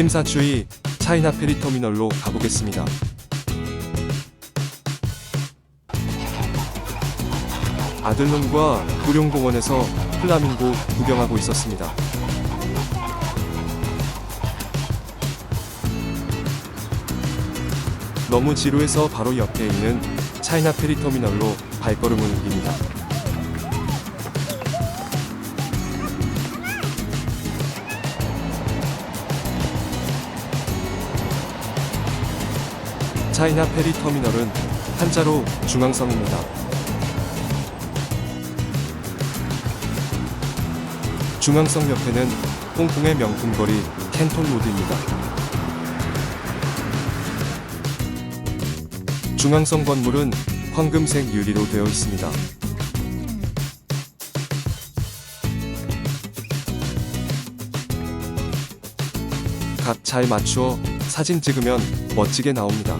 심사추이 차이나 페리 터미널로 가보겠습니다. 아들놈과 구룡공원에서 플라밍고 구경하고 있었습니다. 너무 지루해서 바로 옆에 있는 차이나 페리 터미널로 발걸음을 옮깁니다. 차이나 페리 터미널은 한자로 중앙성입니다. 중앙성 옆에는 홍콩의 명품거리 캔톤 로드입니다. 중앙성 건물은 황금색 유리로 되어 있습니다. 각잘 맞추어 사진 찍으면 멋지게 나옵니다.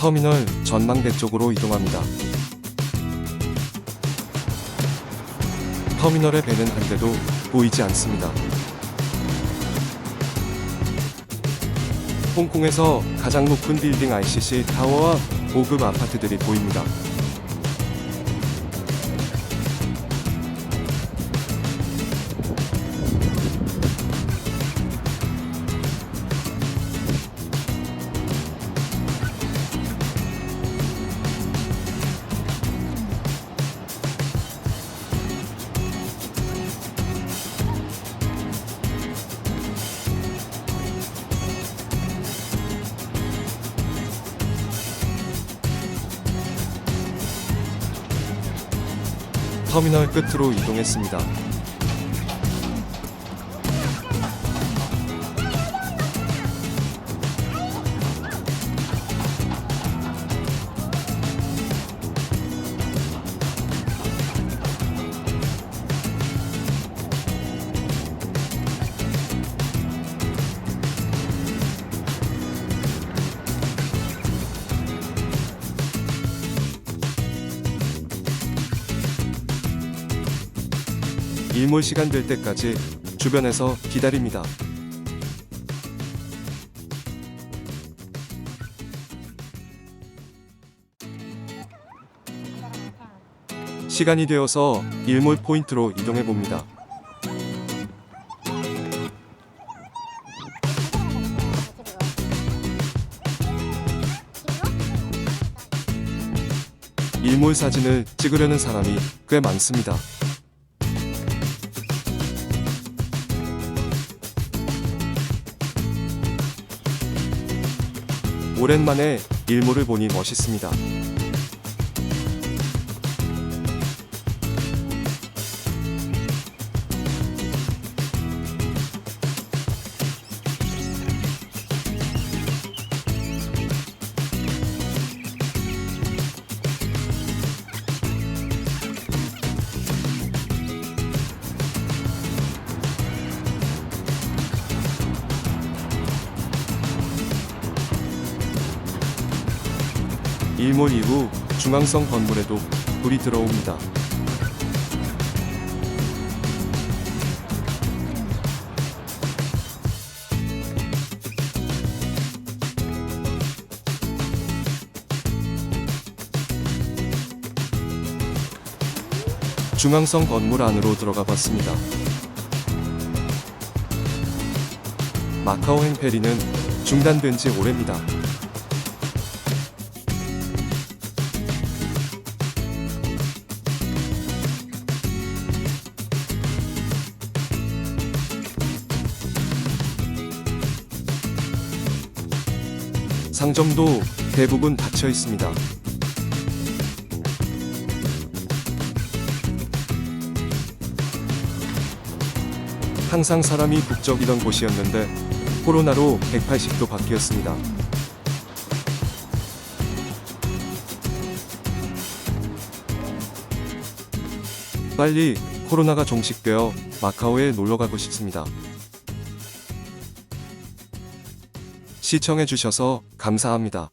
터미널 전망대 쪽으로 이동합니다. 터미널의 배는 한 대도 보이지 않습니다. 홍콩에서 가장 높은 빌딩 ICC 타워와 고급 아파트들이 보입니다. 터미널 끝으로 이동했습니다. 일몰 시간 될 때까지 주변에서 기다립니다. 시간이 되어서 일몰 포인트로 이동해 봅니다. 일몰 사진을 찍으려는 사람이 꽤 많습니다. 오랜만에 일몰을 보니 멋있습니다. 일몰 이후 중앙성 건물에도 불이 들어옵니다. 중앙성 건물 안으로 들어가 봤습니다. 마카오 행페리는 중단된 지 오래입니다. 상점도 대부분 닫혀 있습니다. 항상 사람이 북적이던 곳이었는데 코로나로 180도 바뀌었습니다. 빨리 코로나가 종식되어 마카오에 놀러 가고 싶습니다. 시청해주셔서 감사합니다.